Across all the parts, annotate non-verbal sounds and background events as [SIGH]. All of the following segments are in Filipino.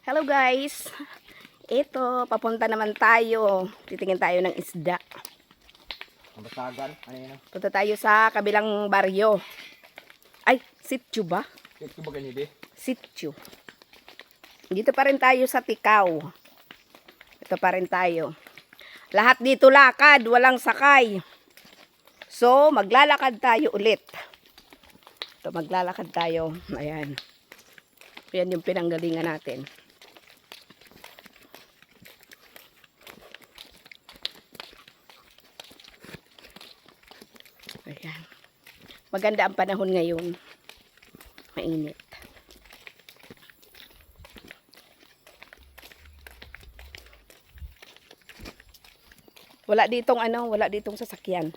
Hello guys. Ito, papunta naman tayo. Titingin tayo ng isda. Basagan. Ano yun? Punta tayo sa kabilang baryo. Ay, sityo ba? Ito ba eh? Sityo. Dito pa rin tayo sa Tikaw. Ito pa rin tayo. Lahat dito lakad, walang sakay. So, maglalakad tayo ulit. Ito, maglalakad tayo. Ayan. Yan yung pinanggalingan natin. Ayan. Maganda ang panahon ngayon. Mainit. Wala ditong ano, wala ditong sasakyan.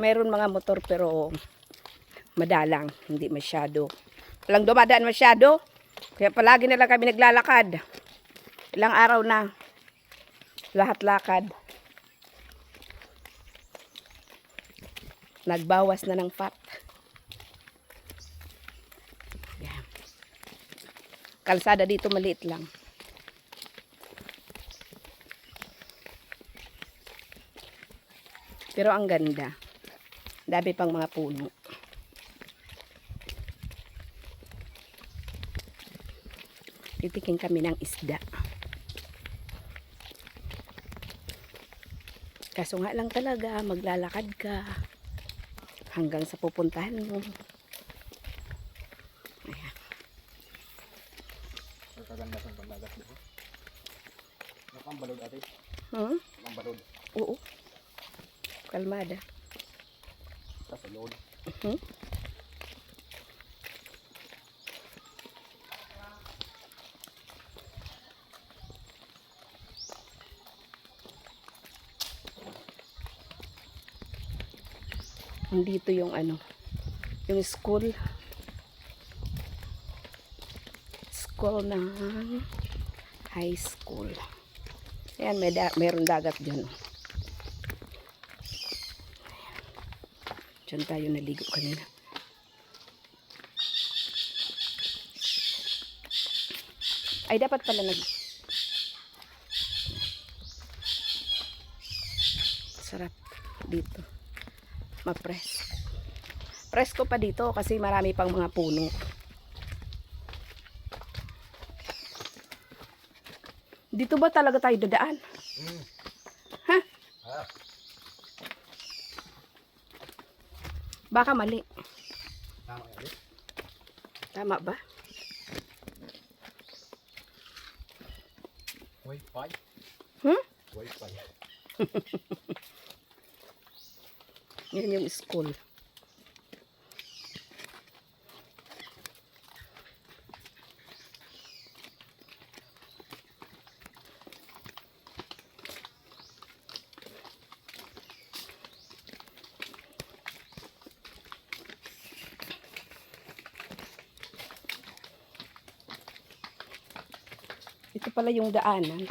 Mayroon mga motor pero madalang, hindi masyado. Walang dumadaan masyado. Kaya palagi na lang kami naglalakad. Ilang araw na. Lahat lakad. Nagbawas na ng fat. Yan. Kalsada dito maliit lang. Pero ang ganda. Dami pang mga puno. Titikin kami ng isda. Kaso nga lang talaga, maglalakad ka hanggang sa pupuntahan mo. Ayan. Ang kaganda sa paglagas dito. Nakang balod ate. Hmm? Nakang balod. Oo. Kalmada. Sa load. Mhm. Dito yung ano, yung school. School ng high school. Ayan, may da- meron dagat dyan. oh. Diyan tayo naligo kanina. Ay, dapat pala nag... Sarap dito. Ma-press. Presko pa dito kasi marami pang mga puno. Dito ba talaga tayo dadaan? Mm. Ha? Ah. Baka mali. Tama. Tama ba? Wi-Fi. Hmm? Wi-Fi. [LAUGHS] Yan yung school. Ito pala yung daanan.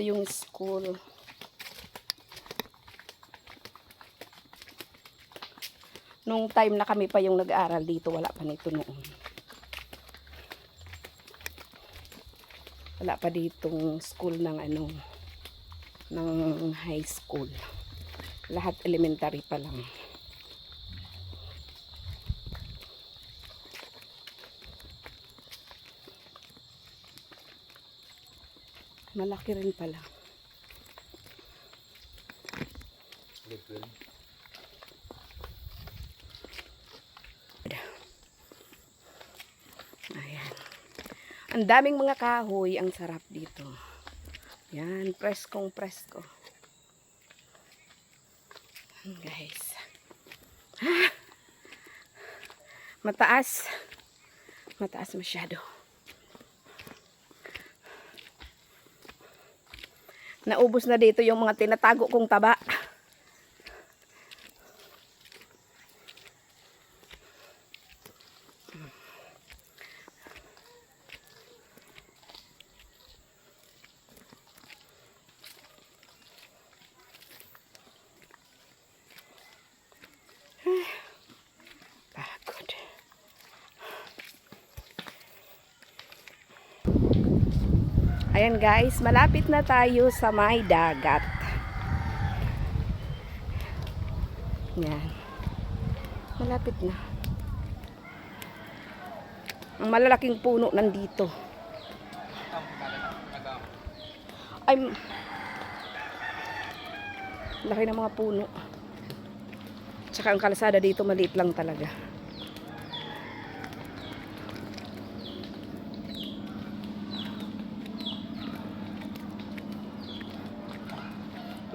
Ito yung school. Nung time na kami pa yung nag-aaral dito, wala pa nito noon. Wala pa ditong school ng ano, ng high school. Lahat elementary pa lang. Malaki rin pala. Ayan. Ang daming mga kahoy. Ang sarap dito. Yan. Preskong presko. Yan, Guys. Ah! Mataas. Mataas masyado. Naubos na dito yung mga tinatago kong taba. Ayan guys, malapit na tayo sa may dagat. Yan. Malapit na. Ang malalaking puno nandito. Ay, laki ng mga puno. Tsaka ang kalsada dito maliit lang talaga.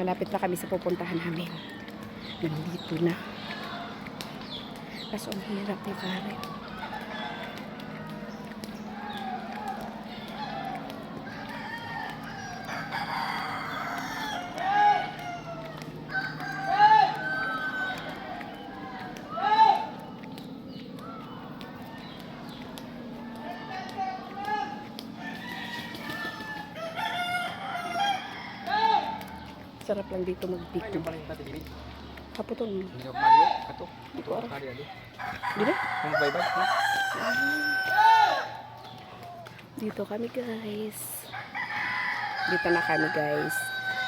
Malapit na kami sa pupuntahan namin. Nandito na. Kaso ang hirap ni Karen. Sarap lang dito mag-picnic. Kaputon. Hindi ako kali. Kato. Di ko alam. Kali ano. Dito? Yung bye bye. Dito kami guys. Dito na kami guys.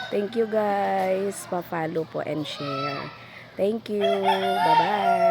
Thank you guys. Pa-follow po and share. Thank you. Bye-bye.